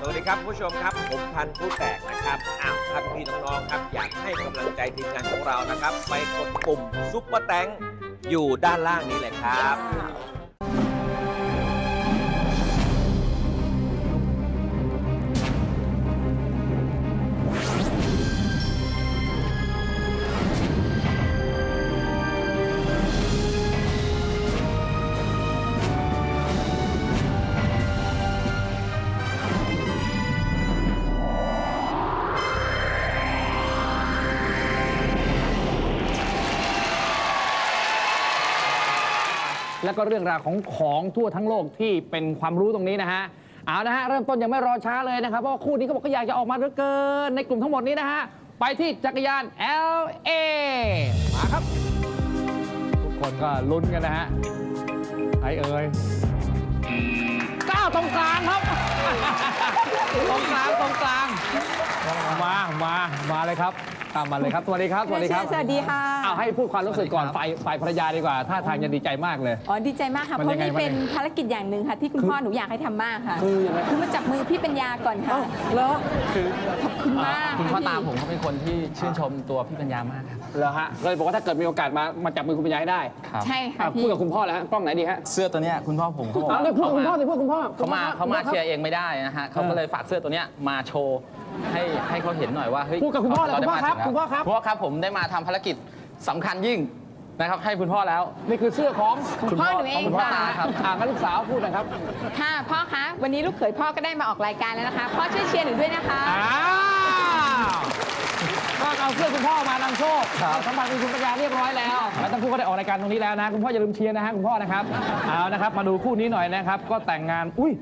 สวัสดีครับผู้ชมครับ ผมพันธุ์ผู้แตกนะครับอ้าวท่านพี่น้องๆครับ อยากให้กำลังใจทีมงานของเรานะครับ ไปกดปุ่มซุปเปอร์แตงอยู่ด้านล่างนี้เลยครับ ก็เรื่องราวของของทั่วทั้งโลกที่เป็นความรู้ตรงนี้นะฮะเอานะฮะเริ่มต้นยังไม่รอช้าเลยนะครับเพราะว่าคู่นี้เขาบอกเขาอยากจะออกมาเหลือเกิน ในกลุ่มทั้งหมดนี้นะฮะไปที่จักรยาน LA มาครับ ทุกคนก็ลุ้นกันนะฮะไอเอ่ยก้าวตรงกลางครับ ตรงกลางตรงกลาง มามามาเลยครับ ตามมาเลยครับสวัสดีครับสวัสดีครับสวัสดีค่ะเอาให้พูดความรู้สึกก่อนฝ่ายฝ่ายภรรยาดีกว่าท่าทางจะดีใจมากเลย อ๋อดีใจมากค่ะมันเพยัราะงไงนี่เป็นมันยังไงภารกิจอย่างหนึ่งค่ะที่คุณพ่อหนูอยากให้ทำมากค่ะคือยังไงคือมาจับมือพี่ปัญญาก่อนค่ะแล้วคือขอบคุณมากคุณพ่อค่ะตาพี่ผมเขาเป็นคนที่ชื่นชมตัวพี่ปัญญามากครับ เหรอฮะเลยบอกว่าถ้าเกิดมีโอกาสมามาจับมือคุณปัญญาให้ได้ครับใช่ค่ะอะพี่พูดกับคุณพ่อแล้วฮะกล้องไหนดีฮะเสื้อตัวเนี้ยคุณพ่อผมเขาบอกเอาเลยพูดกับคุณพ่อสิพูดกับคุณพ่อเขามาเขามาเชียร์เองไม่ได้นะฮะเขาก็เลยฝากเสื้อตัวเนี้ยมาโชว์ให้ให้เขาเห็นหน่อยว่าเฮ้ยพูดกับคุณพ่อเลยเาคุณพ่อครับได้มาถึงคุณพ่อครับ คุณพ่อครับผมได้มาทำภารกิจสำคัญยิ่งนะครับให้คุณพ่อแล้ว นี่คือเสื้อของของพ่อหนูเองคุณพ่อค่ะ ตาครับอ่างั้นลูกสาวพูดหนะครับค่ะพ่อคะวันนี้ลูกเขยพ่อก็ได้มาออกรายการแล้วนะคะพ่อช่วยเชียร์หนูด้วยนะคะ อ้าว ก็เอาเสื้อคุณพ่อมานำโชคครับเอาสัมผัสคุณปัญญาเรียบร้อยแล้วแล้วทั้งคู่ก็ได้ออกรายการตรงนี้แล้วนะ คุณพ่ออย่าลืมเชียร์นะฮะคุณพ่อนะครับ เอานะครับ มาดูคู่นี้หน่อยนะครับ ก็แต่งงาน อุ้ย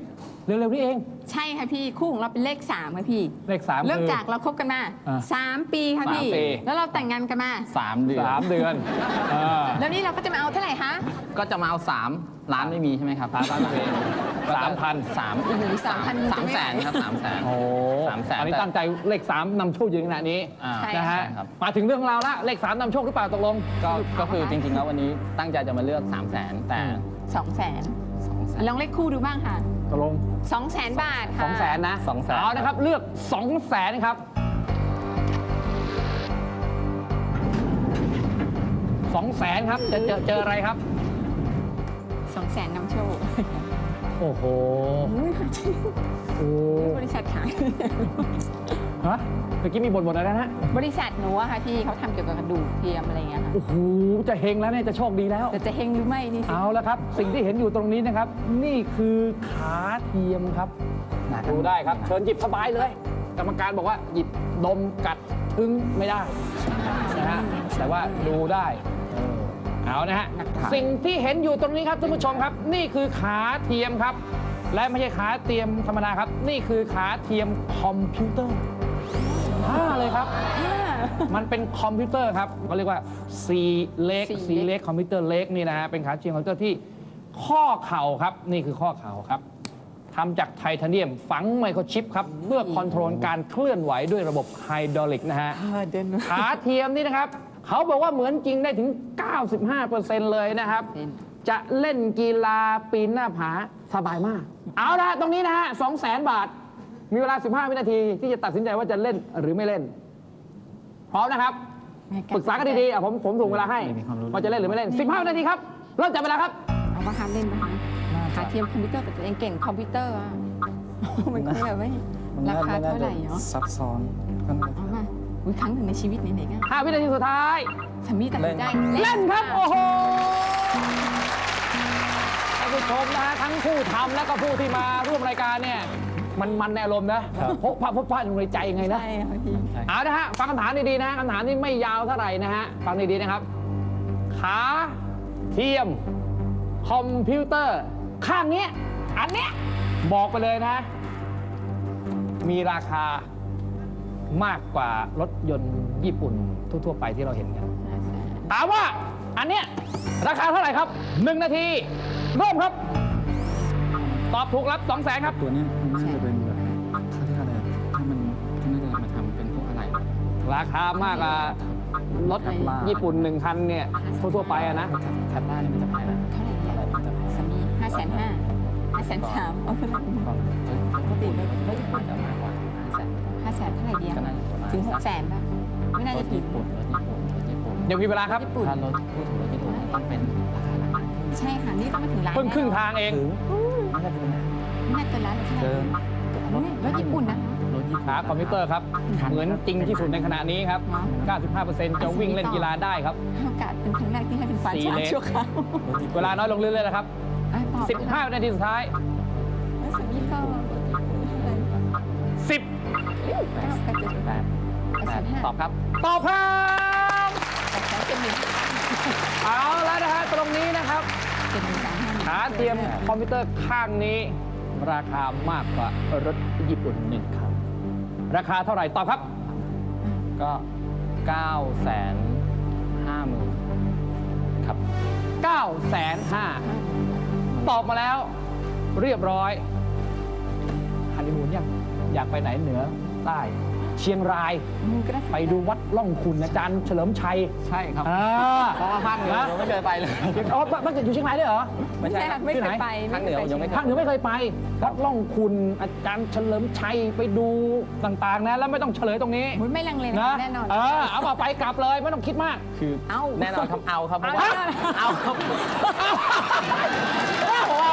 เร็วๆนี่เอง ใช่ค่ะพี่คู่ของเราเป็นเลข3ค่ะพี่เลขสาม เริ่มคือจากเราคบกันมาอ่า3ปีค่ะพี่ สามปี แล้วเราแต่งงานกันมา สามเดือน สามเดือนเออแล้วนี่เราก็จะมาเอาเท่าไหร่คะก็จะมาเอาสามล้านไม่มีใช่ไหมครับสามล้านไม่มีสามพันสามโอ้โหสามพันสามแสนครับสามแสน โอ้สามแสนอันนี้แต่ตั้งใจเลขสามนำโชคอยู่ในขณะนี้อ่าใช่ นะฮะใช่ครับ มาถึงเรื่องราวละเลขสามนำโชคหรือเปล่าตกลง ก็ก็คือจริงๆแล้ววันนี้ตั้งใจจะมาเลือก3 0 0แสนแต่สองแสน2แสนลองเลขคู่ดูบ้างค่ะ ตกลง2 0 0แสนบาทค่ะสองแสนนะสองแสน เอานะครับ เลือกสองแสนครับสองแสนครับจะเจอเจออะไรครับ สองแสนนำโชคโอ้โหอุ๊ยค่ะจริงโอ้ บริษัทขาย ฮะเมื่อกี้มีบทบทอะไรนะฮะบริษัทหนูอะค่ะที่เขาทำเกี่ยวกับกระดูกเทียมอะไรอย่างเงี้ยค่ะโอ้โหจะเฮงแล้วเนี่ยจะโชคดีแล้ว แต่จะเฮงหรือไม่นี่สิ เอาแล้วครับ สิ่งที่เห็นอยู่ตรงนี้นะครับ นี่คือขาเทียมครับดูได้ครับ เชิญหยิบสบายเลย กรรมการบอกว่าหยิบดมกัดทึ้งไม่ได้นะฮะแต่ว่าดูได้เออเอานะฮะสิ่งที่เห็นอยู่ตรงนี้ครับท่านผู้ชมครับ นี่คือขาเทียมครับ และไม่ใช่ขาเทียมธรรมดาครับ นี่คือขาเทียมคอมพิวเตอร์ ห้าเลยครับ มันเป็นคอมพิวเตอร์ครับเขาเรียกว่า C เล็ก C C เล็กคอมพิวเตอร์เล็กนี่นะฮะเป็นขาเทียมคอมพิวเตอร์ที่ข้อเข่าครับนี่คือข้อเข่าครับทำจากไทเทเนียมฝังไมโครชิปครับเพื่อคอนโทรลการเคลื่อนไหวด้วยระบบไฮดรอลิกนะฮะเดินมาขาเทียมนี่นะครับ เขาบอกว่าเหมือนจริงได้ถึง 95%เลยนะครับ จะเล่นกีฬาปีนหน้าผาสบายมาก เอาละตรงนี้นะฮะ200,000 บาท มีเวลา 15 วินาทีที่จะตัดสินใจว่าจะเล่นหรือไม่เล่น พร้อมนะครับปรึกษากันดีๆอะผมผมถูกเวลาให้มีความรู้ว่าจะเล่นหรือไม่เล่น 15 วินาทีครับเริ่มจับเวลาครับเอาว่าฮาร์ดเล่นนะคะขาเทียมคอมพิวเตอร์แต่ตัวเองเก่งคอมพิวเตอร์อะมันคงแบบไม่ราคาเท่าไหร่เนาะซับซ้อนก็น่าเอามาอุ้ยครั้งหนึ่งในชีวิตไหนๆก็5วินาทีสุดท้ายสามีตัดสินใจเล่นครับโอ้โหท่านผู้ชมนะฮะทั้งผู้ทำและก็ผู้ที่มาร่วมรายการเนี่ย มันมันในอารมณ์นะพกพาพกพาอยู่ในใจยังไงนะใช่ค่ะพี่เอานะฮะฟังคำถามดีๆนะคำถามที่ไม่ยาวเท่าไหร่นะฮะฟังดีๆนะครับ ขาเทียม คอมพิวเตอร์ ข้างเนี้ยอันเนี้ยบอกไปเลยนะ มีราคามากกว่ารถยนต์ญี่ปุ่นทั่วๆไปที่เราเห็นกันถามว่าอันเนี้ยราคาเท่าไหร่ครับ 1 นาทีเริ่มครับ ตอบถูกรับ2 0 0แสนครับ ตัวเนี้ยมันน่าจะเป็นแบบเขาเรียกอะไรอะถ้ามันก็น่าจะมาทำเป็นพวกอะไรราคามากกว่ารถญี่ปุ่นหนึ่งคันเนี่ยทั่วๆไปอะนะแคปหน้านี่มันจะแพงนะเท่าไหร่เนี่ยสามีห้าแสนห้าห้าแสนสามเอาไปเลยก็เอ้ยปกติติรถรถญี่ปุ่นจะมากกว่า5แสนห้าแสนเท่าไหร่เดียวก็น่าจะประมาณถึงหกแสนป่ะไม่น่าจะถึงรถญี่ปุ่นรถญี่ปุ่นรถญี่ปุ่นเดี๋ยวมีเวลาครับญี่ปุ่นถ้ารถพูดถึงรถญี่ปุ่นต้องเป็นราคาหลักใช่ค่ะนี่ต้องมาถึงล้านเพิ่งครึ่งทางเองถึง น่าจะเกินนะไม่น่าเกินล้านหรอกใช่ไหมเกินอุ๊ยรถญี่ปุ่นนะคะรถญี่ปุ่นขาคอมพิวเตอร์ครับ เหมือนจริงที่สุดในขณะนี้ครับเนาะ95%จะวิ่งเล่นกีฬาได้ครับ โอกาสเป็นครั้งแรกที่ให้เป็นควานสี่ช้างเลน ชั่วคราวรถญี่เวปุ่นลาน้อยลงเรื่อยๆนะครับ อะตอบ15วินาทีสุดท้าย แล้วสามีก็10 เก้าแปดเจ็ดแปดแปดแสนห้าตอบครับ ตอบครับ แปดแสนเจ็ดหมื่นเอาแล้วนะฮะตรงนี้นะครับ เจ็ดหมื่นสามพัน ขาเทียมคอมพิวเตอร์ข้างนี้ ราคามากกว่ารถญี่ปุ่นหนึ่งคันราคาเท่าไหร่ตอบครับ ก็9แสนห้าหมื่นครับ9 5 0 0 0ตอบมาแล้ว เรียบร้อยฮันนีมูนยังอยากไปไหนเหนือใต้ เชียงราย อืมก็น่าสนใจ ไปดูวัดล่องคุณอาจารย์เฉลิมชัยใช่ครับอ่าเพราะว่าภาคเหนือผมยังไม่เคยไปเลย อ๋อบ้านบ้านเกิดอยู่เชียงรายด้วยเหรอ ไม่ใช่ค่ะไม่เคยไปภาคเหนือผมยังไม่เคภาคเหนือไม่เคยไป วัดล่องคุณอาจารย์เฉลิมชัยไปดูต่างๆนะแล้วไม่ต้องเฉลยตรงนี้อุ๊ยไม่ลังเลนะแน่นอน เออเอามาไปกลับเลยไม่ต้องคิดมาก คือเอ้า แน่นอนครับเอาครับเพราะว่าฮะเอาครับเพราะว่า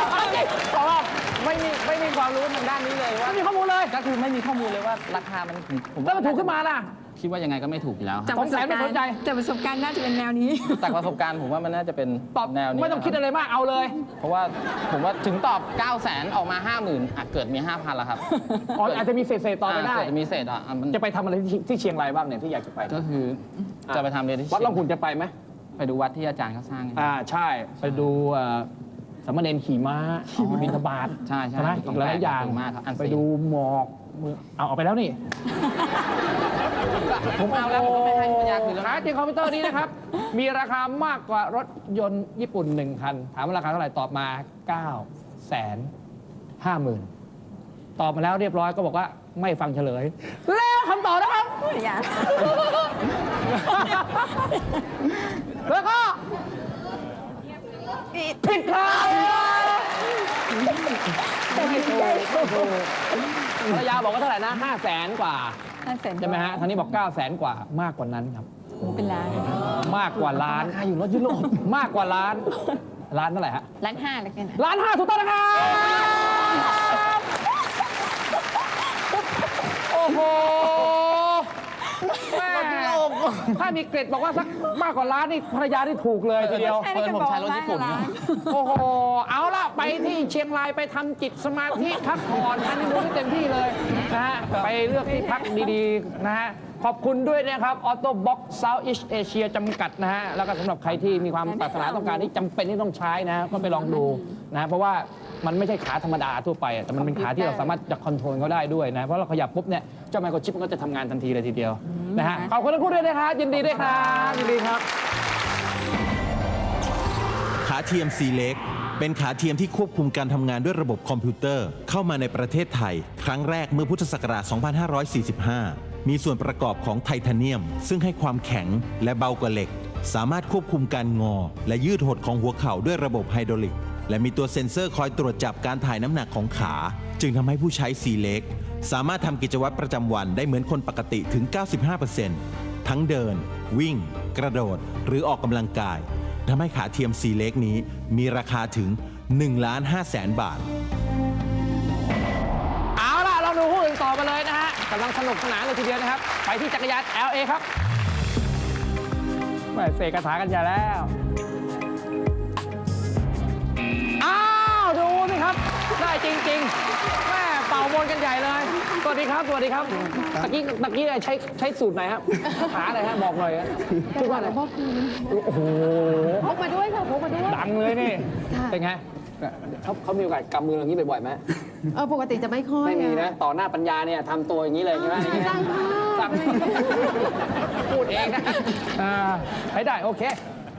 เพราะว่า ไม่มีไม่มีความรู้ทางด้านนี้เลยว่าไม่มีข้อมูลเลยก็คือไม่มีข้อมูลเลยว่าราคามันถึงผมแล้วมันถูกขึ้นมาล่ะ คิดว่ายังไงก็ไม่ถูกอยู่แล้วคจากรับประสบสงสัยไม่การสนใจ ณ์จากประสบการณ์น่าจะเป็นแนวนี้ จากประสบการณ์ผมว่ามันน่าจะเป็นตอบแนวนี้ไม่ต้องคิดอะไรมากเอาเลย เพราะว่าผมว่าถึงตอบ 9 0 0 0 0 0ออกมา 50,000อะเกิดมี 5,000แล้วครับอ๋ออาจจะมีเศษๆต่อไปได้าเกิดจะมีเศษอะอะมันจะไปทำอะไรที่ที่เชียงรายบ้างเนี่ยที่อยากจะไป ก็คือจะไปทำเรียนที่วัดล่องขุนจะไปไหมไปดูวัดที่อาจารย์เขาสร้าง อ่าใช่ไปดูเอ่อ สามเณรขี่ม้าบิณฑบาตใช่ใช่ใช่ไหมต้อีกหลายๆอย่างมากครับอันไปดูหมอกเอาเอาไปแล้วนี่ ผมเอาแล้วผมก็ไม่ให้ปัญญาคืนแล้วขาจริงคอมพิวเตอร์นี้นะครับ มีราคามากกว่ารถยนต์ญี่ปุ่นหนึ่งคัน ถามว่าราคาเท่าไหร่ตอบมา9แสนห้าหมื่นตอบมาแล้วเรียบร้อยก็บอกว่าไม่ฟังเฉลย แล้วคำตอบนะครับ อย่า แล้วก็ ผิดครับไม่ถูกไม่ถูกภรรยาบอกว่าเท่าไหร่นะห้าแสนกว่าห้าแสนใช่ไหมฮะทางนี้บอก9 0 0แสนกว่ามากกว่านั้นครับเป็นล้าน มากกว่าล้านราคาอยู่รถยุโรปมากกว่าล้าน ล้านเท่าไหร่ฮะล้านห้าแล้วกันนะล้านห้าถูกต้องนะครับโอ้โหแม่ ถ้ามีเกรดบอกว่าสักมากกว่าล้านนี่ภรรยาที่ถูกเลยทีเดียวใช่เฟิร์นผมใช้รถญี่ปุ่นล้าโอ้โห เอาล่ะ ไปที่เชียงรายไปทำจิตสมาธิพักผ่อนฮันนีมูนให้เต็มที่เลยนะฮะ ไปเลือกที่พักดีๆ นะฮะ ขอบคุณด้วยนะครับ Auto Box Southeast Asia จำกัดนะฮะ แล้วก็สำหรับใครที่มีความปรารถนาต้องการที่จำเป็นที่ต้องใช้นะฮะก็ไปลองดูนะ เพราะว่ามันไม่ใช่ขาธรรมดาทั่วไปอะแต่มันเป็นขาที่เราสามารถจะคอนโทรลเขาได้ด้วยนะ เพราะเราขยับปุ๊บเนี่ยเจ้าไมโครชิปมันก็จะทำงานทันทีเลยทีเดียวนะฮะขอบคุณทั้งคู่ด้วยนะครับยินดีด้วยครับยินดีครับ ขาเทียม C เล็กเป็นขาเทียมที่ควบคุมการทำงานด้วยระบบคอมพิวเตอร์ เข้ามาในประเทศไทย ครั้งแรกเมื่อพุทธศักราช 2545 มีส่วนประกอบของไทเทเนียม ซึ่งให้ความแข็งและเบากว่าเหล็ก สามารถควบคุมการงอ และยืดหดของหัวเข่าด้วยระบบไฮดรอลิก และมีตัวเซ็นเซอร์คอยตรวจจับการถ่ายน้ำหนักของขา จึงทำให้ผู้ใช้ C เล็ก สามารถทำกิจวัตรประจำวันได้เหมือนคนปกติถึง 95%ทั้งเดิน วิ่ง กระโดด หรือออกกำลังกายทำให้ขาเทียมซีเล็กนี้มีราคาถึง1ล้าน5แสนบาท ต่อมาเลยนะฮะกำลังสนุกสนานเลยทีเดียวนะครับ ไปที่จักรยาน LA ครับแม่เสกคาถากันใหญ่แล้ว อ้าว ดูสิครับ ได้จริงๆแม่เป่าบนกันใหญ่เลย สวัสดีครับ สวัสดีครับ ตะกี้ตะกี้ใช้ใช้สูตรไหนครับคาถาอะไรฮะ บอกหน่อยฮะชื่อว่าอะไรพ่อคุณโอ้โหพกมาด้วยค่ะพกมาด้วย ดังเลยนี่ค่ะเป็นไงเขาเขามีโอกาสกำมืออย่างนี้บ่อยๆไหม เออปกติจะไม่ค่อยไม่มีนะ ต่อหน้าปัญญาเนี่ยทำตัวอย่างนี้เลยใช่ไหมสร้างภาพสั่งพูดเองนะอ่าใช้ได้โอเค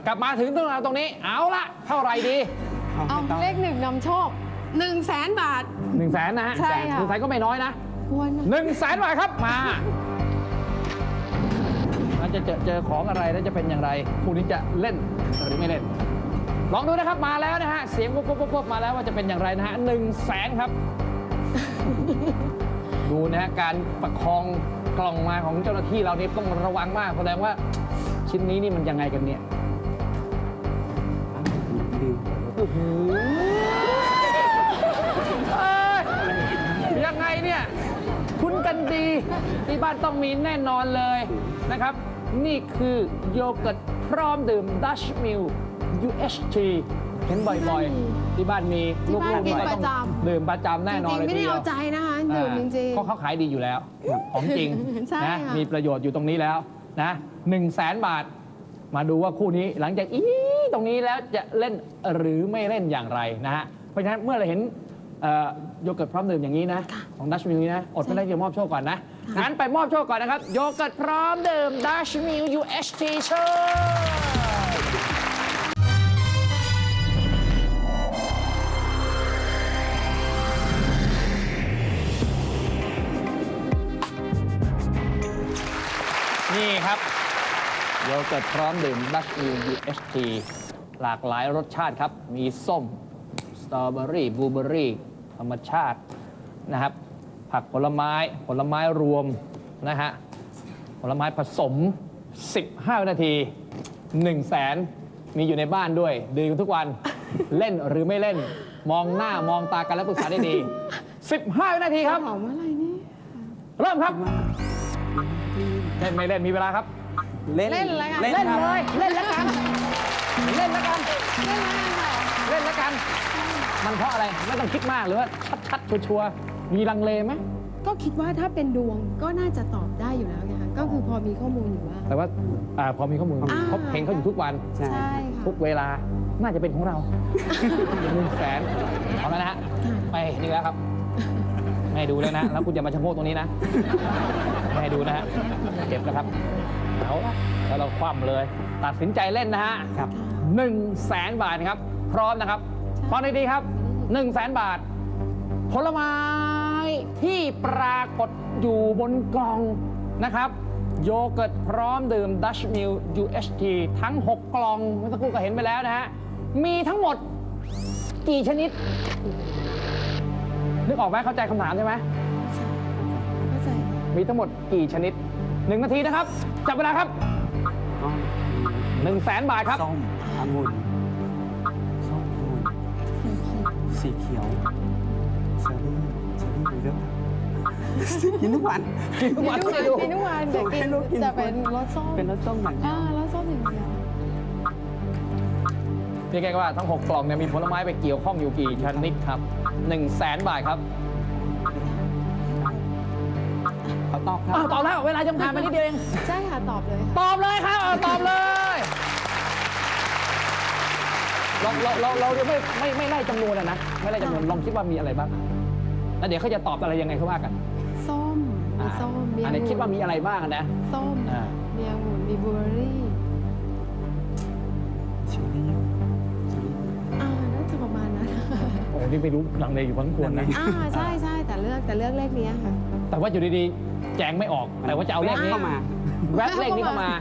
กลับมาถึงตรงเราตรงนี้ เอาละเท่าไหร่ดีเอาเลขหนึ่งนำโชคหนึ่งแสนบาท หนึ่งแสนนะฮะใช่ค่ะ หนึ่งแสนก็ไม่น้อยนะ ควรนะหนึ่งแสนบาทครับมามันจะเจอเจอของอะไรแล้วจะเป็นอย่างไรคู่นี้จะเล่นหรือไม่เล่น ลองดูนะครับมาแล้วนะฮะ เสียงปุ๊บปุ๊บปุ๊บปุ๊บมาแล้วว่าจะเป็นอย่างไรนะฮะหนึ่งแสนครับ ดูนะฮะการประคองกล่องมาของเจ้าหน้าที่เรานี่ต้องระวังมากแสดงว่าชิ้นนี้นี่มันยังไงกันเนี่ยโอ้โหเอ้ยยังไงเนี่ย คุ้นกันดีที่บ้านต้องมีแน่นอนเลยนะครับ นี่คือโยเกิร์ตพร้อมดื่ม Dutch Mill UHT เห็นบ่อยๆ ที่บ้านมีที่บ้านลูกๆกินต้องประจำ ดื่มประจำแน่นอนจริเลยงๆไม่ทีได้เดียวเอาใจนะคะดื่มจริง เพราะเขาขายดีอยู่แล้ว ของจริงใช่นะค่ะ มีประโยชน์อยู่ตรงนี้แล้วนะหนึ่งแสนบาท มาดูว่าคู่นี้หลังจากอีตรงนี้แล้วจะเล่นหรือไม่เล่นอย่างไรนะฮะเพราะฉะนั้นเมื่อเราเห็นเอ่อโยเกิร์ตพร้อมดื่มอย่างนี้นะ ของดัชมิลนี้นะ อดไม่ได้จะมอบโชคก่อนนะงั้นไปมอบโชคก่อนนะครับ โยเกิร์ตพร้อมดื่มดัชมิล UHT เชิญ โยเกิร์ตพร้อมดื่มดัชมิล UHT หลากหลายรสชาติครับ มีส้ม สตรอเบอรี่ บลูเบอรี่ ธรรมชาตินะครับ ผักผลไม้ผลไม้รวมนะฮะ ผลไม้ผสม 15วินาที1แสนมีอยู่ในบ้านด้วย ดื่มทุกวันเล่นหรือไม่เล่น มองหน้ามองตากันแล้วปรึกษาได้ดี 15วินาทีครับๆหอมอะไรนี่ เริ่มครับ เล่นไม่เล่นมีเวลาครับ เล่นอะไรกันเล่นเลยเล่นแล้วกันเล่นแล้วกันเล่นอะไรกันค่ะเล่นแล้วกัน มันเพราะอะไรไม่ต้องคิดมากหรือว่าชัดๆชัวร์ๆมีลังเลไหมก็คิดว่าถ้าเป็นดวงก็น่าจะตอบได้อยู่แล้วไงคะก็คือพอมีข้อมูลอยู่ว่า แต่ว่าอาพอมีข้อมูลอ่าเขาเห็นเขาอยู่ทุกวัน ใช่ค่ะทุกเวลาน่าจะเป็นของเรา หนึ่งแสนเอาแล้วนะฮะไปนี่แล้วครับไม่ให้ดูแล้วนะ แล้วคุณอย่ามาชะโงกตรงนี้นะไม่ให้ดูนะฮะเก็บนะครับ เอาละแล้วเราคว่ำเลย ตัดสินใจเล่นนะฮะครับหนึ่งแสนบาทนะครับ พร้อมนะครับฟังดีๆครับหนึ่งแสนบาท ผลไม้ที่ปรากฏอยู่บนกล่องนะครับ โยเกิร์ตพร้อมดื่ม Dutch Mill UHT ทั้ง 6 กล่องเมื่อสักครู่ก็เห็นไปแล้วนะฮะ มีทั้งหมดกี่ชนิด นึกออกไหมเข้าใจคำถามใช่ไหมเข้าใจ มีทั้งหมดกี่ชนิด หนึ่งนาทีนะครับ จับเวลาครับก็1 0 0 0 0แสนบาทครับ ส้มองุ่นส้มองุ่นสีเขียวเชอร์รี่เชอร์รี่ดูด้วยกินทุกวัน กินทุกวันกินไม่ทุดูกวันกินทุกวันแต่ส่งให้กินลูกกินจะทุกวันเป็นรสส้มเป็นรสส้มอย่างเดียวอ่ารสส้มอย่างเดียวพี่แกก็ว่าทั้ง 6 กล่องเนี่ยมีผลไม้ไปเกี่ยวข้องอยู่กี่ชนิดครับ1 0 0 0 0แสนบาทครับ ขาตอบครัอ้าวบตอบแล้ว เวลาจำกัดมานิดเดียวเอง ใช่ค่ะ ตอบเลยค่ะตอบเลยครับเออตอบเลย เราเราเราเราไม่ไม่ไม่ไล่จำนวนอะนะ ไม่ไล่จำนวนลองคิดว่ามีอะไรบ้างแล้วเดี๋ยวเขาจะตอบอะไรยังไงเขาว่ากันส้มมีส้มมีอันนี้คิดว่ามีอะไรบ้างอะนะ ส้มอ่า มีองุ่นมีบลูเบอร์รี่เชอร์รี่เชอร์รี่อ่าน่าจะประมาณนั้นโอ้นี่ไม่รู้ลังเลอยู่พอสมควรนะ อ่าใช่ใช่แต่เลือกแต่เลือกเลขเนี้ยค่ะ แต่ว่าอยู่ดีๆ แจงไม่ออก แต่ว่าจะเอาเลขนี้เข้ามา แวบเลขนี้เข้ามา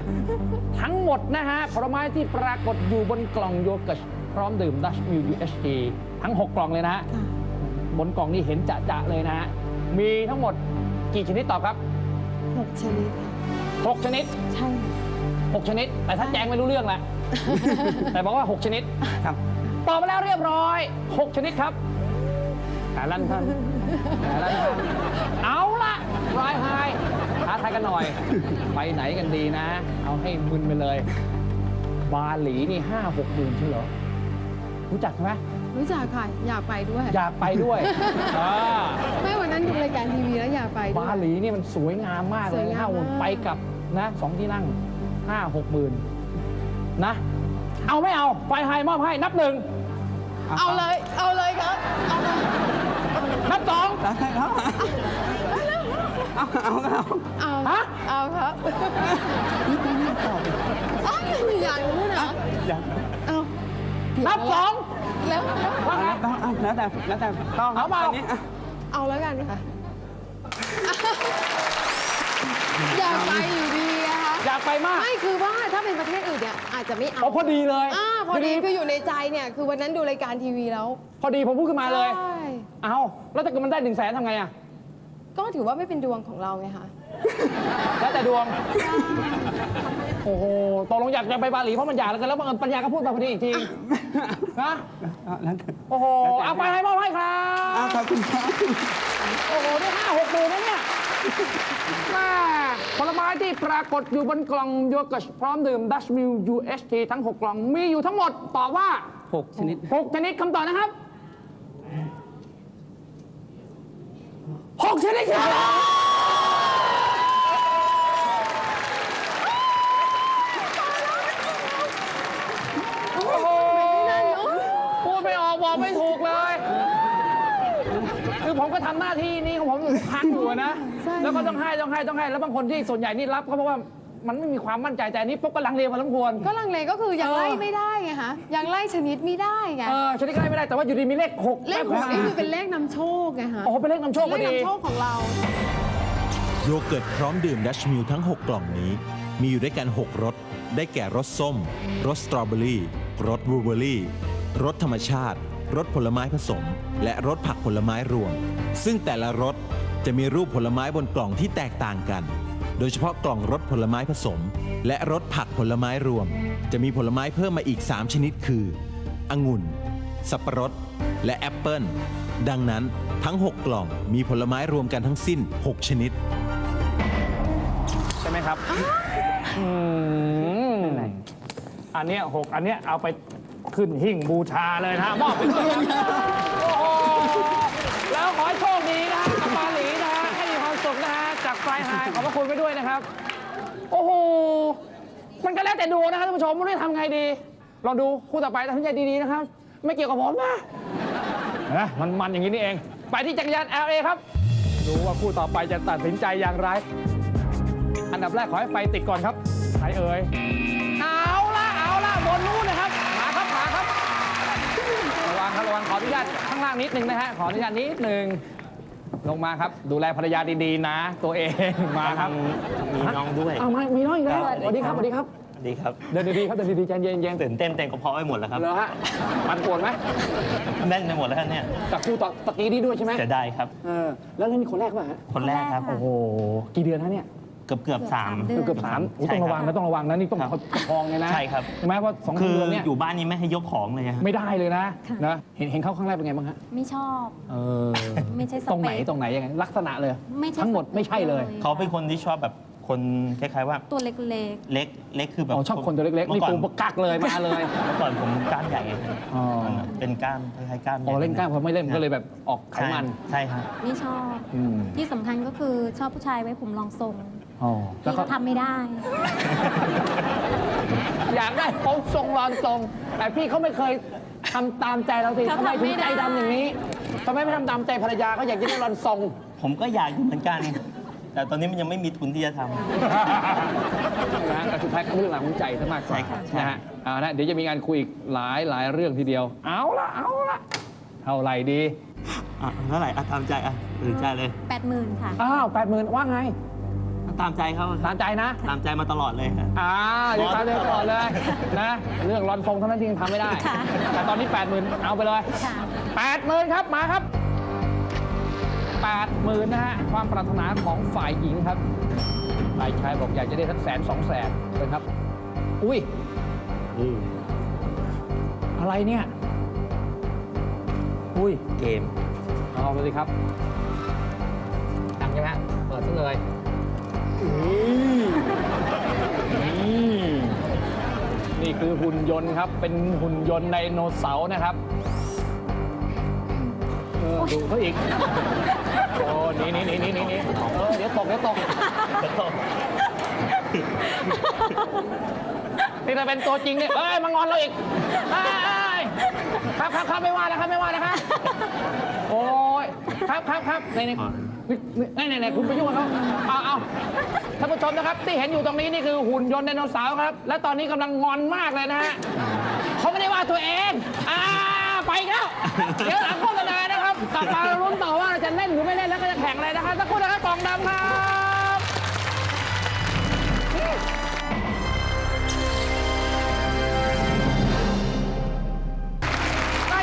ทั้งหมดนะฮะ ผลไม้ที่ปรากฏอยู่บนกล่องโยเกิร์ตพร้อมดื่ม Dutch Mill UHT ทั้ง 6 กล่องเลยนะฮะค่ะบนกล่องนี่เห็นจะๆเลยนะฮะ มีทั้งหมดกี่ชนิดตอบครับ หกชนิดค่ะ6 ชนิด ใช่ค่ะ6ชนิด แต่ถ้าแจงไม่รู้เรื่องแหละ แต่บอกว่า 6 ชนิดครับตอบมาแล้วเรียบร้อย 6 ชนิดครับขาลั่นท่านขาลั่นท่านเอาละ รายไฮท้าทายกันหน่อย ไปไหนกันดีนะ เอาให้มึนไปเลย บาหลีนี่ห้าหกหมื่นใช่เหรอ รู้จักไหมรู้จักค่ะ อยากไปด้วย อยากไปด้วยอ่าไม่วันนั้นดูรายการทีวีแล้วอยากไปด้วยบาหลีนี่มันสวยงามมากเลสวยยงามห้าหมื่นมาก ไปกลับนะสองที่นั่งห้าหกหมื่นนะ เอาไม่เอาไฟไฮมอบให้นับหนึ่งเอาเลย เอาเลยครับ เอาเลยนับสองแล้วใครครับ เอาเอาเอาเอาฮะเอาครับอ้าวอยากรู้นะอยากเอานับสองแล้วแล้วว่าไงต้องเอาแล้วแต่แล้วแต่ต้องเอาเปล่าตนนี้อะเอาแล้วกันค่ะอยากไปอยู่ดีอะคะอยากไปมากไม่คือว่าถ้าเป็นประเทศอื่นเนี่ยอาจจะไม่เอาโอ้พอดีเลยอ่าพอดีคืออยู่ในใจเนี่ยคือวันนั้นดูรายการทีวีแล้ว พอดีผมพูดขึ้นมาเลยใช่เอาแล้วถ้าเกิดมันได้หนึ่งแสนทำไงอะ ก็ถือว่าไม่เป็นดวงของเราไงคะ แล้วแต่ดวง โอ้โหตกลงอยากจะไปบาหลีเพราะมันอยากแล้วกันแล้วบังเอิญปัญญาก็พูดมาพอดีอีกทีนะอะแล้วแต่โอ้โหเอาไปให้มอบให้ครัอะบ ขอบคุณครับโอ้โหได้ห้าหกหมื่นนะเนี่ยแม่ผลไม้ที่ปรากฏอยู่บนกล่องโยเกิร์ตพร้อมดื่มดัชมิล UHT ทั้ง 6 กล่องมีอยู่ทั้งหมดตอบว่า หกชนิด 6 ชนิดคำตอบนะครับ 6ชนิดครับพูดไม่ออกบอกไม่ถูกเลย คือผมก็ทำหน้าที่นี้ของผมอยู่พักอยู่นะ แล้วก็ต้องให้ต้องให้ต้องให้ แล้วบางคนที่ส่วนใหญ่นี่รับเขาเพราะว่า มันไม่มีความมั่นใจแต่อันนี้ปุ๊บก็ลังเลพอสมควร ก็ลังเลก็คือยังเออไล่ไม่ได้ไงคะยังไล่ชนิดไม่ได้ไงเออชนิดก็ได้ไม่ได้แต่ว่าอยู่ดีมีเลขหกเลขหกนี่คือเป็นเลขนำโชคไงคะโอ้โหเป็นเลขนำโชคพเลอขดี นำโชคของเรา โยเกิร์ตพร้อมดื่มดัชมิลทั้ง 6 กล่องนี้ มีอยู่ด้วยกัน 6รสได้แก่รสส้มรสสตรอเบอรี่รสบลูเบอรี่รสธรรมชาติรสผลไม้ผสม และรสผักผลไม้รวม ซึ่งแต่ละรสจะมีรูปผลไม้บนกล่องที่แตกต่างกันโดยเฉพาะกล่องรสผลไม้ผสม และรสผักผลไม้รวม จะมีผลไม้เพิ่มมาอีก 3 ชนิดคือองุ่น สับปะรด และแอปเปิลดังนั้นทั้ง 6 กล่องมีผลไม้รวมกันทั้งสิ้น 6 ชนิด ใช่ไหมครับอืมอันเนี้ยหกอันเนี้ยเอาไปขึ้นหิ่งบูชาเลยนะฮะมอบไปเฮะจากปลายหายขอบพระคุณไปด้วยนะครับ โอ้โห มันก็แล้วแต่ดวงนะครับท่านผู้ชมไม่รู้จะทำไงดีลองดูคู่ต่อไปตัดสินใจดีๆนะครับ ไม่เกี่ยวกับผมนะนะมันมันอย่างนี้นี่เอง ไปที่จักรยาน LA ครับ ดูว่าคู่ต่อไปจะตัดสินใจอย่างไร อันดับแรกขอให้ไฟติดก่อนครับใครเอ่ย เอาละเอาละบนนู้นนะครับมาครับมาครับ ระวังครับระวังขออนุญาตข้างล่างนิดนึงนะฮะ ขออนุญาตนิดนึง ลงมาครับ ดูแลภรรยาดีๆนะ ตัวเองมาครับ มีน้องด้วยเอามามีน้องอีกแล้วสวัสดีครับสวัสดีครับ ดีครับ เดินดีๆครับเดินดีๆใจเย็นๆตื่นเต้นเต็มกระเพาะไปหมดแล้วครับเหรอฮะมันปวดไหมแน่นไปหมดแล้วครับเนี่ยจากคู่ต่อตะกี้นี้ด้วยใช่ไหมเสียดายครับ เออแล้วเรื่องนี้คนแรกป่ะฮะคนแรกครับคนแรกค่ะโอ้โห กี่เดือนฮะเนี่ย เกือบเกือบสาม เดือน เกือบสามอุ๊ยใช่ต้องระวังครันะบต้องระวังนะนี่ต้องครับประคองเลยนะใช่ครับ ใช่ไหมว่าสองคือเดือนเนี่ยอยู่บ้านนี้ไม่ให้ยกของเลยฮะ ไม่ได้เลยนะค่ะ นะเห็นเห็นเข้าครั้งแรกเป็นไงบ้างฮะไม่ชอบ เออไม่ใช่สเปคตรงไหนตรงไหนยังไงลักษณะเลย ไม่ใช่ทั้งหมดสปคไม่ใช่เลย เขาเป็นคนที่ชอบแบบคนคล้ายๆว่าตัวเล็กเล็กเล็กคือแบบอ๋อชอบคนตัวเล็กๆมื่นี่อก่อตูปกักเลยมาเลย เมื่อก่อนผมกล้ามใหญ่อ๋อ เป็นกล้ามคล้ายๆกล้ามใหอ๋ญ่อเล่นกล้ามพอไม่เล่นก็เลยแบบออกไขใช่มัน ใช่ครับ ๆ ไม่ชอบ อืม ที่สำคัญก็คือชอบผู้ชายไว้ผมรองทรง อ๋อแล้วพี่ก็ ก็ทำไม่ได้ อยากได้ผมทรงรอนทรง แต่พี่เขาไม่เคยทำตามใจเราสิเขาทำไมทำไม่ถึงใจได้ดำอย่างนี้ทำไมไม่ทำตามใจภรรยาเขาอยากจะได้รอนทรง ผมก็อยากอยู่เหมือนกัน แต่ตอนนี้มันยังไม่มีทุนที่จะทำ นะฮะแต่สุดท้ายก็เรื่องราวของใจซะมากกว่าใช่ครับใช่ นะฮะเอาละเดี๋ยวจะมีงานคุยอีกหลายหลายเรื่องทีเดียว เอาละเอาละเท่าไหร่ดี อะเท่าไหร่อะตามใจอะตัดสินใจเลย80,000ค่ะ อ้าวแปดหมื่นว่าไง ตามใจเขาตามใจนะ ตามใจมาตลอดเลยฮะ อ่าเดี๋ยวตามเดินก่อนเลยนะ เรื่องรอนทรงเท่านั้นที่ยังทำไม่ได้ ค่ะ แต่ตอนนี้แปดหมื่นเอาไปเลย ค่ะแปดหมื่นครับ มาครับแปดหมื่นนะฮะ ความปรารถนาของฝ่ายหญิงครับ ฝ่ายชายบอกอยากจะได้สักแสนสองแสนเลยครับ อุ้ย อะไรเนี่ย อุ้ย เกม เอาไปเลยครับตังค์ใช่ไหมฮะเปิดซะเลย นี่นี่คือหุ่นยนต์ครับ เป็นหุ่นยนต์ไดโนเสาร์นะครับเออดูเขาอีก โอ้หนี่นี่นี่นี่นี่เออเดี๋ยวตกเดี๋ยวตก นี่ถ้าเป็นตัวจริงเนี่ยเอ้ยมางอนเราอีกเอ้ยครับครับครับไม่ว่าแล้วครับไม่ว่าแล้วครับ โอ้ยครับครับครับในใน นี่ไหนๆคุณไปยุ่งเขาเอาเอาท่านผู้ชมนะครับ ที่เห็นอยู่ตรงนี้นี่คือหุ่นยนต์ไดโนเสาร์ครับ และตอนนี้กำลังงอนมากเลยนะฮะเขาไม่ได้ว่าตัวเองอ่าไปอีแล้วเดี๋ยวหลังโฆษณานะครับกลับมาลุ้นต่อว่าจะเล่นหรือไม่เล่นแล้วก็จะแข่งอะไรนะครับสักครู่นะครับกล่องดำครับ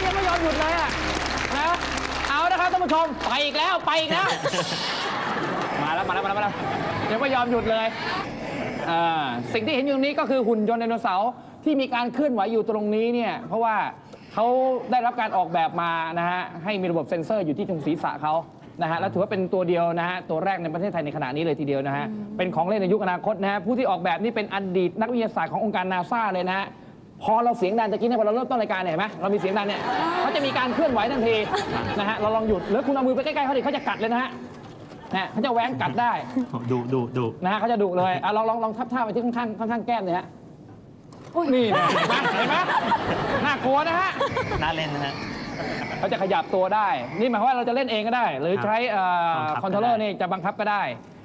ยังไม่ยอมหยุดเลยอะ ผู้ชมไปอีกแล้วไปอีกแล้ว มาแล้วมาแล้วมาแล้วมาแล้วเดี๋ยวไม่ยอมหยุดเลยอ่าสิ่งที่เห็นอยู่ตรงนี้ก็คือหุ่นยนต์ไดโนเสาร์ที่มีการเคลื่อนไหวอยู่ตรงนี้เนี่ยเพราะว่าเขาได้รับการออกแบบมานะฮะให้มีระบบเซ็นเซอร์อยู่ที่ตรงศีรษะเขานะฮะแล้วถือว่าเป็นตัวเดียวนะฮะตัวแรกในประเทศไทยในขณะนี้เลยทีเดียวนะฮะเป็นของเล่นในยุคอนาคตนะฮะผู้ที่ออกแบบนี่เป็นอดีตนักวิทยาศาสตร์ขององค์การนาซาเลยนะฮะ พอเราเสียงดังตะกี้เนี่ยพอเราเริ่มต้นรายการเนี่ยเห็นไหมเรามีเสียงดังเนี่ยเขาจะมีการเคลื่อนไหวทันทีนะฮะเราลองหยุดหรือคุณเอามือไปใกล้ๆเขาดิเขาจะกัดเลยนะฮะนะเขาจะแหวงกัดได้ดูดูดูนะฮะเขาจะดุเลยอะลองลองลองทับท่าไปที่ข้างๆข้างๆแก้มเนี่ยฮะนี่นะเห็นไหมเห็นไหมน่ากลัวนะฮะน่าเล่นนะฮะเขาจะขยับตัวได้ นี่หมายความว่าเราจะเล่นเองก็ได้ หรือใช้เอ่อบังคับคอนโทรลเลอก็ร์ได้นี่จะบังคับก็ได้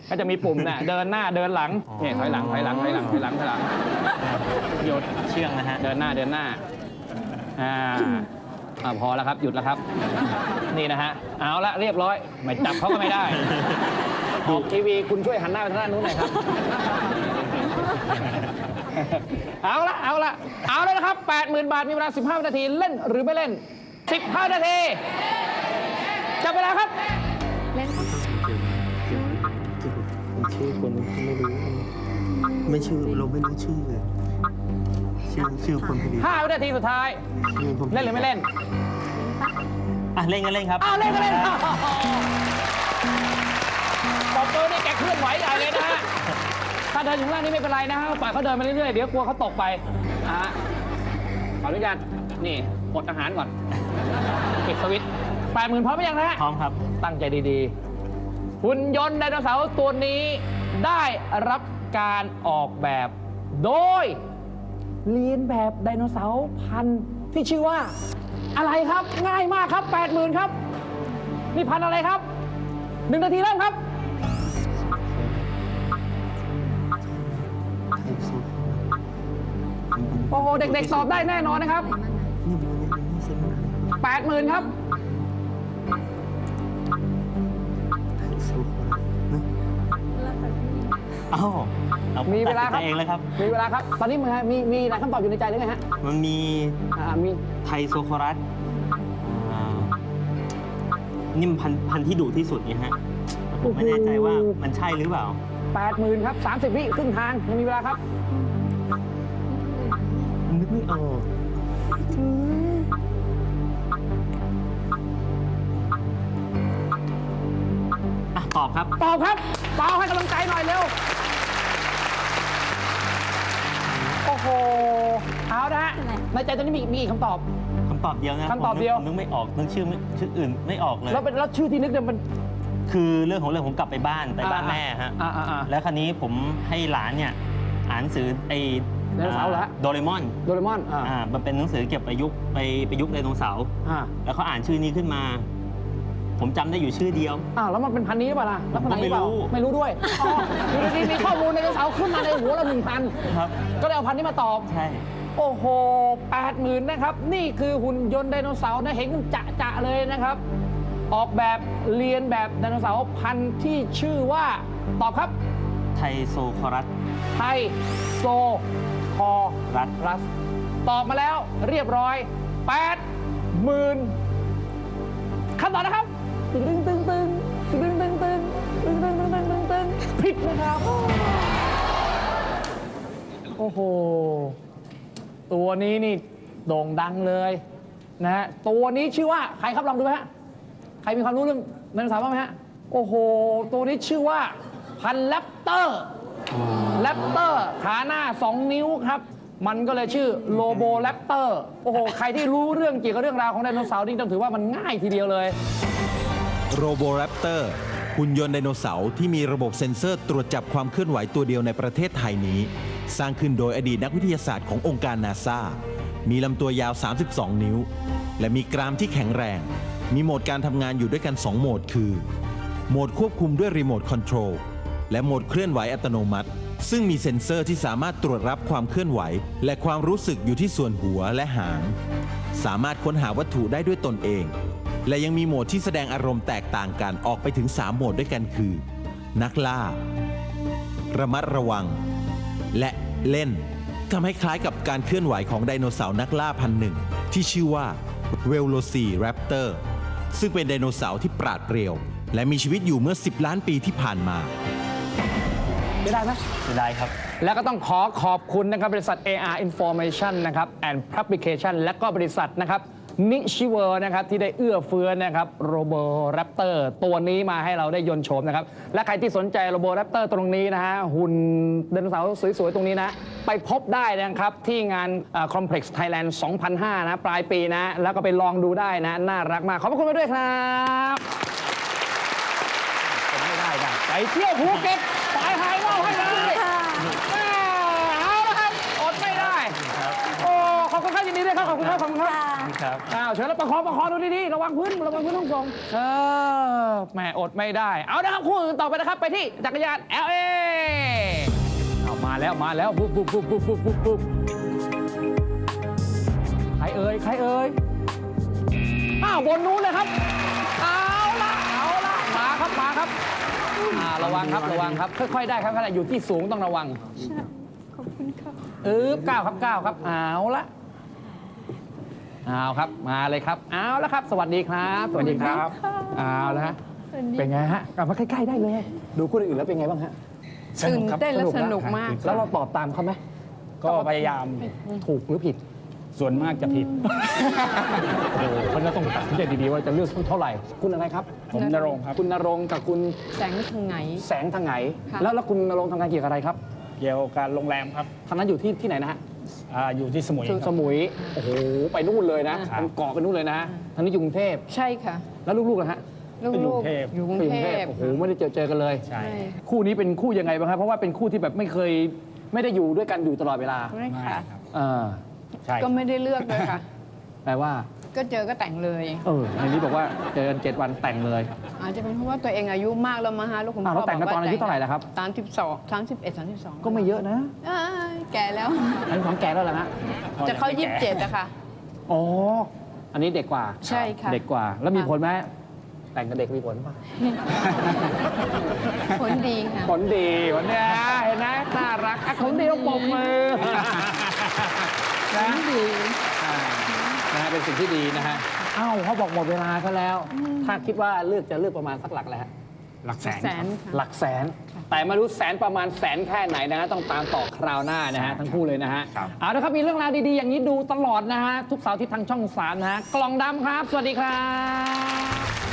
ก็จะมีปุ่มน่ะเดินหน้าเดินหลังนี่ถอยหลังถอยหลังถอยหลังถอยหลังถอยหลังหยุดเชื่องนะฮะเดินหน้าเดินหน้าอ่าอ่าพอแล้วครับหยุดแล้วครับ นี่นะฮะเอาละเรียบร้อยไม่จับเขาก็ไม่ได้ออกทีวีคุณช่วยหันหน้าไปทางด้านนู้นหน่อยครับ เอาละเอาละเอาเลยนะครับ 80,000 บาทมีเวลา 15วินาที เล่นหรือไม่เล่น 15 นาทีจับเวลาครับ ไม่ชื่อเราไม่รู้ชื่อ ชื่อชื่อคนผลิต5วินาทีสุดท้าย ชื่อคนผเล่นหรือไม่เล่น อะเล่นกันเล่นครับอ้าวเล่นก็เล่นบอกตัวนี่แกเคลื่อนไหวใหญ่เลยนะฮะ ถ้าเดินอยู่ข้างล่างนี่ไม่เป็นไรนะฮะปล่อยเขาเดินไปเรื่อยๆ เดี๋ยวกลัวเขาตกไปอะขออนุญาต นี่อดอาหารก่อนปิดสวิตช์แปดหมื่นพร้อมหรือยังนะฮะ พร้อมครับ ตั้งใจดีๆ หุ่นยนต์ไดโนเสาร์ตัวนี้ ได้รับการออกแบบโดยเรียนแบบไดโนเสาร์พันธุ์ที่ชื่อว่า อะไรครับ ง่ายมากครับ 80,000 ครับ นี่พันธุ์อะไรครับหนึ่งนาทีเริ่มครับ โอ้โห เด็กๆตอบได้แน่นอนนะครับนี่มันนี่เซ็นมา80,000 ครับ อ้าเอามีเวลาครับ ตัดสินใจเองเลยครับ มีเวลาครับ ตอนนี้มีมีมีหลายคำตอบอยู่ในใจหรือไงฮะมันมีอ่ามีไทโซโครัสอ่านี่มันพันธุ์พันธุ์ที่ดุที่สุดเนี่ยฮะผมไม่แน่ใจว่ามันใช่หรือเปล่า80,000ครับ30วิครึ่งทางยังมีเวลาครับ นึกไม่ออกอะตอบครับตอบครับ เปาให้กำลังใจหน่อยเร็ว เอานะฮะในใจตอนนี้มีมีอีกคำตอบ คำตอบเดียวนะคำตอบเดียวผมนึกผมนึกไม่ออกนึกชื่อไม่ชื่ออื่นไม่ออกเลย แล้วเป็นแล้วชื่อที่นึกเนี่ยมัน คือเรื่องของเรื่องผมกลับไปบ้านไปบ้านอ่าแม่ฮะอ่าอ่าอ่าแล้วคราวนี้ผมให้หลานเนี่ยอ่านหนังสือไอ้ไดโนเสาร์เหรอฮะ โดเรมอนโดเรมอนอ่าอ่ามันเป็นหนังสือเก็บประยุกต์ไปประยุกต์ไดโนเสาร์อ่าแล้วเขาอ่านชื่อนี้ขึ้นมา ผมจำได้อยู่ชื่อเดียว อ้าวแล้วมันเป็นพันนี้หรือเปล่าล่ะลักษณะนี้เปล่าผมไม่รู้ ไม่รู้ด้วยอ๋ออยู่ดีๆมีข้อมูลในไดโนเสาร์ขึ้นมาในหัวเราหนึ่งพันครับ ก็เลยเอาพันนี้มาตอบ ใช่ โอ้โหแปดหมื่นนะครับ นี่คือหุ่นยนต์ไดโนเสาร์นะ เห็นจะจะๆเลยนะครับ ออกแบบเรียนแบบไดโนเสาร์พันธุ์ที่ชื่อว่าตอบครับ ไทโซคอรัส ไทโซคอรัสรัส ตอบมาแล้วเรียบร้อยแปดหมื่นคำตอบนะครับ ตึงตึงตึงตึงตึงตึงตึงตึงตึงตึงตึงตึงตึงผิดนะครับ โอ้โห ตัวนี้นี่โด่งดังเลยนะฮะตัวนี้ชื่อว่าใครครับลองดูไหมฮะใครมีความรู้เรื่องไดโนเสาร์บ้างไหมฮะโอ้โห ตัวนี้ชื่อว่าพันแรปเตอร์แรปเตอร์ขาหน้า 2 นิ้วครับ มันก็เลยชื่อโลโบแรปเตอร์โอ้โห ใครที่รู้เรื่องเกี่ยวกับเรื่องราวของไดโนเสาร์นี่ต้องถือว่ามันง่ายทีเดียวเลยโรโบแรปเตอร์หุ่นยนต์ไดโนเสาร์ที่มีระบบเซ็นเซอร์ตรวจจับความเคลื่อนไหวตัวเดียวในประเทศไทยนี้ สร้างขึ้นโดยอดีตนักวิทยาศาสตร์ขององค์การนาซามีลำตัวยาว 32 นิ้ว และมีกรามที่แข็งแรง มีโหมดการทำงานอยู่ด้วยกัน 2 โหมดคือ โหมดควบคุมด้วยรีโมทคอนโทรลและโหมดเคลื่อนไหวอัตโนมัติ ซึ่งมีเซ็นเซอร์ที่สามารถตรวจรับความเคลื่อนไหว และความรู้สึกอยู่ที่ส่วนหัวและหาง สามารถค้นหาวัตถุได้ด้วยตนเอง และยังมีโหมดที่แสดงอารมณ์แตกต่างกันออกไปถึง 3 โหมดด้วยกันคือ นักล่า ระมัดระวัง และเล่นทำให้คล้ายกับการเคลื่อนไหวของไดโนเสาร์นักล่าพันหนึ่ง ที่ชื่อว่าเวลโลซีแรปเตอร์ซึ่งเป็นไดโนเสาร์ที่ปราดเปรียว และมีชีวิตอยู่เมื่อ 10 ล้านปีที่ผ่านมาไม่ได้ไหมเสียดายครับ แล้วก็ต้องขอขอบคุณนะครับบริษัท AR Information นะครับ and Publication และก็บริษัทนะครับ นิชิเวอร์นะครับที่ได้เอื้อเฟื้อนะครับโรโบแรปเตอร์ตัวนี้มาให้เราได้ยนต์โฉมนะครับและใครที่สนใจโรโบแรปเตอร์ตรงนี้นะฮะหุ่นไดโนเสาร์สวยๆ ตรงนี้นะ ไปพบได้นะครับ ที่งาน Complex Thailand 2005 นะ ปลายปีนะ แล้วก็ไปลองดูได้นะ น่ารักมาก ขอบพระคุณไปด้วยครับผมไม่ได้นะไปเที่ยวภูเก็ตไปไฮว่าวให้ได้แม่เอาละครับอดไม่ได้โอ้ขอบคุณครับยินดีด้วยครับขอบคุณครับขอบคุณครับ ครับอ้าวเชิญแล้วประคองประคองดูดีๆระวังพื้นระวังพื้นต้องทรงเออแหมอดไม่ได้ เอานะครับคู่อื่นต่อไปนะครับไปที่จักรยาน LA เอามาแล้วมาแล้วปุ๊บปุ๊บปุ๊บปุ๊บปุ๊บปุ๊บปุ๊บใครเอ่ยใครเอ่ยอ้าวบนนู้นเลยครับ เอาละเอาละมาครับมาครับอ่าระวังครับระวังครับ ค่อยๆได้ครับขณะอยู่ที่สูงต้องระวังขอบคุณค่ะเออก้าวครับก้าวครับเอาละ เอาครับมาเลยครับเอาละครับ สวัสดีครับ สวัสดีครับเอาละฮะเป็นไงฮะกลับมาใกล้ๆได้เลย ดูคู่อื่นแล้วเป็นไงบ้างฮะตื่นเต้นและสนุกมาก แล้วเราตอบตามเขาไหมก็พยายามถูกหรือผิด ส่วนมากจะผิดโอ้โหเพราะฉะนั้นต้องตัดสินใจดีๆว่าจะเลือกเท่าไหร่ คุณอะไรครับ ผมนรงค์ครับ คุณนรงค์กับคุณแสงทางไหน แสงทางไหนค่ะแล้วแล้วคุณนรงค์ทำงานเกี่ยวกับอะไรครับ เกี่ยวกับการโรงแรมครับทางนั้นอยู่ที่ที่ไหนนะฮะ อ่าอยู่ที่สมุยคสรับ มุย โอ้โห ไปนู่นเลยนะครับเป็นเกาะไปนู่นเลยนะทางนี้อยู่กรุงเทพ ใช่ค่ะ แล้วลูกๆล่ะฮะลูอยู่กรุกงเทพๆอยู่กรุงไปอยู่กรุงเทเทพพโอ้โห ไม่ได้เจอเจอกันเลย ใช่ ใช่คู่นี้เป็นคู่ยังไงบ้างครับ เพราะว่าเป็นคู่ที่แบบไม่เคยไม่ได้อยู่ด้วยกันอยู่ตลอดเวลาไม่ค่ะเออใช่ก็ไม่ได้เลือกเลยค่ะ แปลว่า ก็เจอก็แต่งเลยเออในนี้บอกว่าเจอกันเจ็ดวันแต่งเลย อาจจะเป็นเพราะว่าตัวเองอายุมากแล้วมาฮะลูกคุณอ้าวพ่แล้วแต่งกันตอนอายุเท่าไหร่ล่ะครับ สามสิบสองสามสิบเอ็ดสามสิบสองก็ไม่เยอะนะแก่แล้ว อันนี้ของแกแล้วเหรอฮะจะเข้ายี่สิบเจ็ดอะค่ะ อ๋ออันนี้เด็กกว่าใช่ค่ะ เด็กกว่าแล้วมีค่ะผลไหมแต่งกับเด็กมีผลป่ะ ผลดีค่ะ ผลดีผลเนี่ยเห็นไหมน่ารักอะผลดีต้องปรบมือ ผลดีอ่านะฮะ เป็นสิ่งที่ดีนะฮะอ้าวเขาบอกหมดเวลาซะแล้ว ถ้าคิดว่าเลือกจะเลือกประมาณสักหลักอะไรฮะหลักแสนแสคนรับค่ะหลักแสน แต่ไม่รู้แสนประมาณแสนแค่ไหนนะฮะ ต้องตามต่อคราวหน้านะฮะ ทั้งคู่เลยนะฮะครับเอาละครับ มีเรื่องราวดีๆ อย่างนี้ดูตลอดนะฮะ ทุกเสาร์อาที่ทางช่องสามนะฮะ กล่องดำครับ สวัสดีครับ